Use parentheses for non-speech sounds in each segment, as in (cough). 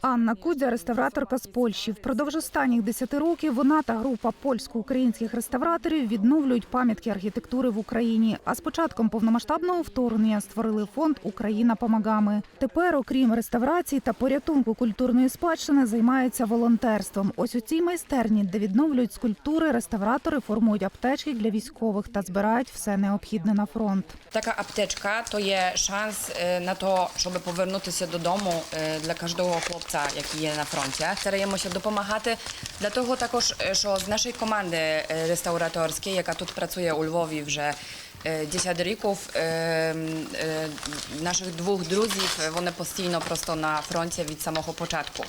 Анна Кудзя, реставраторка з Польщі. Впродовж останніх 10 років вона та група польсько-українських реставраторів відновлюють пам'ятки архітектури в Україні. А з початком повномасштабного вторгнення створили фонд Україна помагами. Тепер, окрім реставрації та порятунку культурної спадщини, займаються волонтерством. Ось у цій майстерні, де відновлюють скульптури, реставратори формують аптечки для військових та збирають все необхідне на фронт. Така аптечка то є шанс е, на то, щоб повернутися додому е, для кожного хлопця, який є на фронті. Стараємося допомагати. Для того також, е, що з нашої команди е, реставраторської, яка тут працює у Львові вже е, 10 років, е, м, е, наших двох друзів, е, вони постійно просто на фронті від самого початку.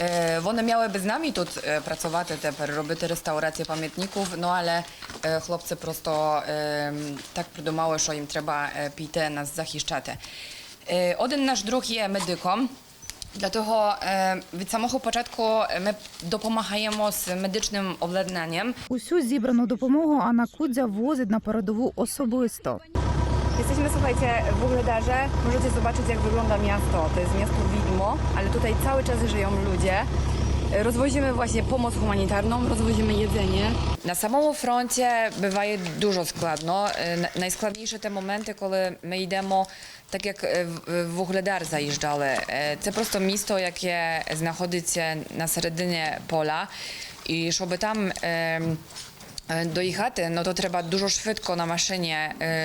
Е, Вони мали би з нами тут е, працювати тепер, робити реставрацію пам'ятників, ну але е, хлопці просто е, так придумали, що їм треба е, піти нас захищати. Е, Один наш друг є медиком. Для того е, від самого початку ми допомагаємо з медичним обладнанням. Усю зібрану допомогу Анна Кудзя возить на передову особисто. Jesteśmy, słuchajcie, w Ugledarze. Możecie zobaczyć, jak wygląda miasto. To jest miasto widmo, ale tutaj cały czas żyją ludzie. Розвозимо właśnie pomoc humanitarną, розвозимо jedzenie. На самому фронті буває дуже складно. На- Найскладніше те моменти, коли ми йдемо, так як в- Вугледар Угледар заїжджали. Це просто місто, яке знаходиться на середині поля. І щоб там доїхати, ну то треба дуже швидко на машині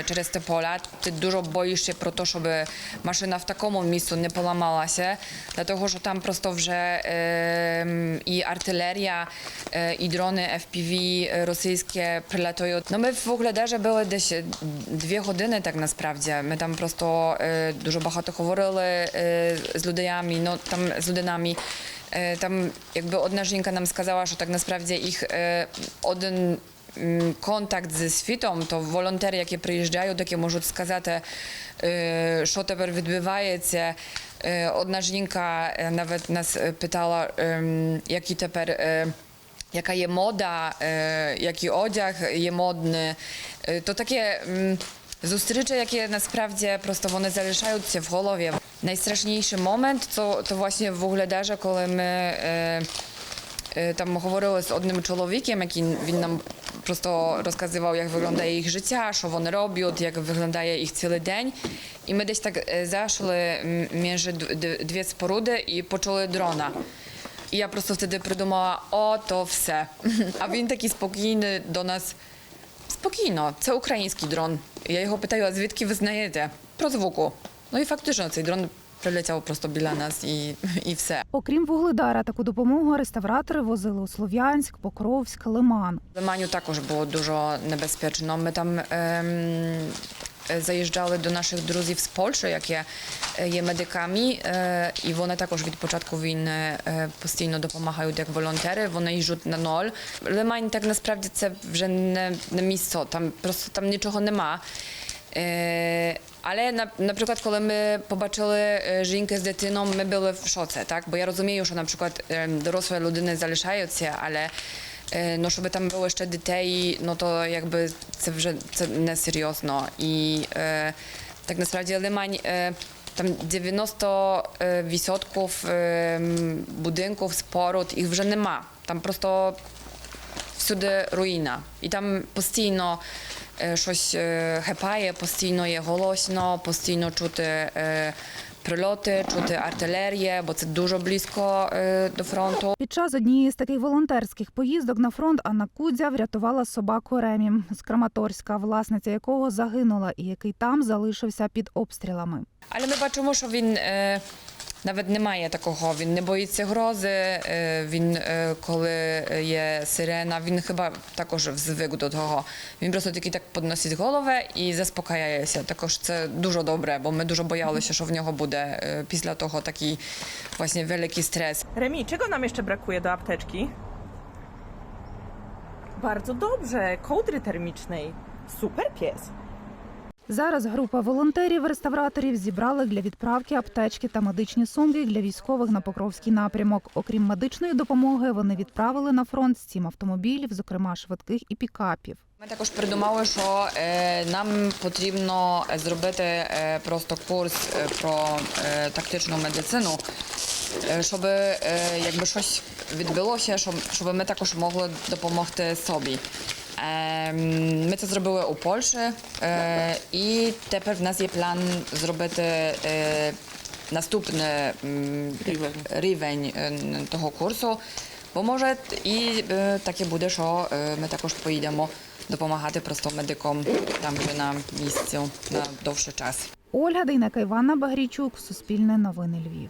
через те поля. Ти дуже боїшся про те, щоб машина в такому місці не поламалася, для того, що там просто вже і артилерія, і дрони FPV російські прилетають. Ну ми в Угледарі були десь дві години, так насправді. Ми там просто дуже багато говорили з людьми, ну там з людинами. Там якби одна жінка нам сказала, що так насправді їх один контакт зі світом, то волонтери, які приїжджають, які можуть сказати, що тепер відбувається. Одна жінка навіть нас питала, які тепер. Яка є мода, який одяг є модний. То таке зустрічі, які насправді просто вони залишаються в голові. Найстрашніший момент то власне в коли ми е, е, там говорили з одним чоловіком, який він нам просто розказував, як виглядає їх життя, що вони роблять, як виглядає їх цілий день. І ми десь так е, зайшли між дві споруди і почули дрона. І я просто вtedy придумала, о, то все. (laughs) А він такий спокійний до нас. Спокійно, це український дрон. Я його питаю, а звідки ви знаєте? Про звуку. Ну і фактично цей дрон прилетів просто біля нас і, і все. Окрім Вугледара, таку допомогу реставратори возили у Слов'янськ, Покровськ, Лиман. Лиманю також було дуже небезпечно. Ми там ем, е, заїжджали до наших друзів з Польщі, які е, є медиками, е, і вони також від початку війни е, постійно допомагають як волонтери. Вони їжджуть на ноль. Лимань так насправді це вже не, не місце, там просто там нічого нема. Е, Але на, наприклад, коли ми побачили жінки з дитиną, ми були в шоці, так? Бо я розумію, що, наприклад, дорослі людини залишаються, але ну, щоб там було ще дітей, ну то якби це вже це несерйозно. І е, так насправді Лимань е, там 90% е, будинків, споруд, їх вже нема. Там просто всюди руїна. І там постійно щось е, хапає, постійно є голосно, постійно чути е, прильоти, чути артилерія, бо це дуже близько е, до фронту. Під час однієї з таких волонтерських поїздок на фронт Анна Кудзя врятувала собаку Ремі з Краматорська, власниця якого загинула і який там залишився під обстрілами. Але ми бачимо, що він е, навіть не має такого, він не боїться грози, е, він е, коли є сирена, він хіба також звик до того. Він просто тільки так підносить голову і заспокаюється. Також це дуже добре, бо ми дуже боялися, що в нього буде е, після того такий właśnie великий стрес. Remi, czego nam jeszcze brakuje do apteczki? Bardzo dobrze, kołdry termicznej. Super pies. Зараз група волонтерів-реставраторів зібрали для відправки аптечки та медичні сумки для військових на Покровський напрямок. Окрім медичної допомоги, вони відправили на фронт сім автомобілів, зокрема швидких і пікапів. Ми також придумали, що е, нам потрібно зробити е, просто курс е, про е, тактичну медицину. е, щоб е, якби щось відбулося, щоб, щоб ми також могли допомогти собі. Ем, Ми це зробили у Польщі, е, і тепер в нас є план зробити е, наступний Рівень. рівень е, того курсу. Бо може і таке буде, що ми також поїдемо допомагати просто медикам там вже на місці на довший час. Ольга Дейнека, Іванна Багрійчук, Суспільне новини Львів.